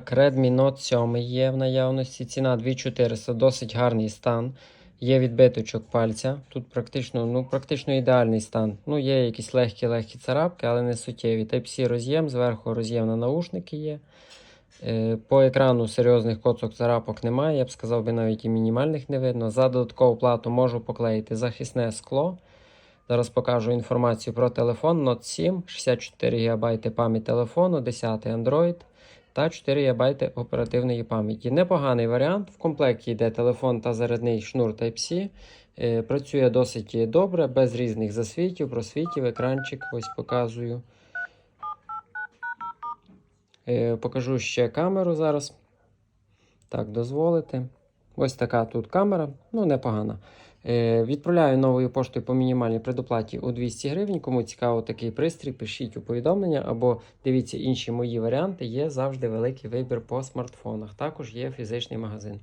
Redmi Note 7 є в наявності. Ціна 2400, досить гарний стан. Є відбиточок пальця. Тут практично, ну, практично ідеальний стан. Ну, є якісь легкі-легкі царапки, але не суттєві. Type-C роз'єм, зверху роз'єм на наушники є. Е, По екрану серйозних коцок царапок немає. Я б сказав, би навіть і мінімальних не видно. За додаткову плату можу поклеїти захисне скло. Зараз покажу інформацію про телефон Note 7, 64 ГБ пам'ять телефону, 10 Android та 4 ГБ оперативної пам'яті. Непоганий варіант. В комплекті йде телефон та зарядний шнур Type-C. Е, Працює досить добре, без різних засвітів, просвітів, екранчик ось показую. Е, Покажу ще камеру зараз. Так, дозволите. Ось така тут камера, ну непогана. Е, відправляю новою поштою по мінімальній предоплаті у 200 гривень. Кому цікаво такий пристрій, пишіть у повідомлення або дивіться інші мої варіанти. Є завжди великий вибір по смартфонах. Також є фізичний магазин.